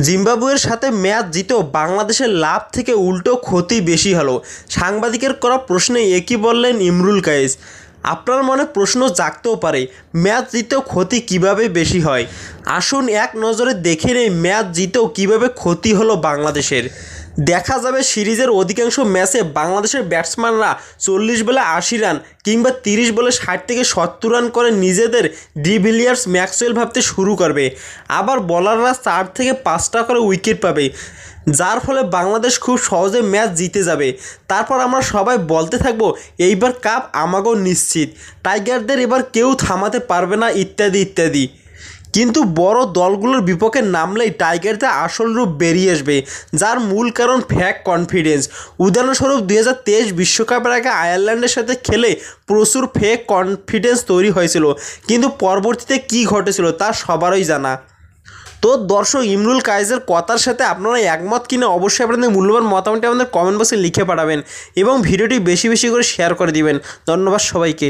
জিম্বাবুয়ের সাথে ম্যাচ জিতেও বাংলাদেশের লাভ থেকে উল্টো ক্ষতি বেশি হলো। সাংবাদিকের করা প্রশ্নে একই বললেন ইমরুল কায়েস। আপনার মনে প্রশ্ন জাগতেও পারে, ম্যাচ জিতেও ক্ষতি কীভাবে বেশি হয়? আসুন এক নজরে দেখে নেই ম্যাচ জিতেও কীভাবে ক্ষতি হলো বাংলাদেশের। দেখা যাবে সিরিজের অধিকাংশ ম্যাচে বাংলাদেশের ব্যাটসম্যানরা চল্লিশ বলে আশি রান কিংবা তিরিশ বলে ষাট থেকে সত্তর রান করে নিজেদের ডিভিলিয়ার্স ম্যাক্সওয়েল ভাবতে শুরু করবে। আবার বলাররা চার থেকে পাঁচটা করে উইকেট পাবে, যার ফলে বাংলাদেশ খুব সহজে ম্যাচ জিতে যাবে। তারপর আমরা সবাই বলতে থাকব, এইবার কাপ আমাকেও নিশ্চিত। টাইগারদের এবার কেউ থামাতে পারবে না, ইত্যাদি ইত্যাদি। কিন্তু বড় দলগুলোর বিপক্ষে নামলেই টাইগারদের আসল রূপ বেরিয়ে আসবে, যার মূল কারণ ফ্যাক কনফিডেন্স। উদাহরণস্বরূপ দুই হাজার তেইশ বিশ্বকাপের আগে আয়ারল্যান্ডের সাথে খেলে প্রচুর ফেক কনফিডেন্স তৈরি হয়েছিল, কিন্তু পরবর্তীতে কী ঘটেছিল তা সবারই জানা। তো দর্শক, ইমরুল কায়েজের কথার সাথে আপনারা একমত কিনা অবশ্যই আপনাদের মূল্যবান মতামতটি আমাদের কমেন্ট বক্সে লিখে পাঠাবেন এবং ভিডিওটি বেশি বেশি করে শেয়ার করে দিবেন। ধন্যবাদ সবাইকে।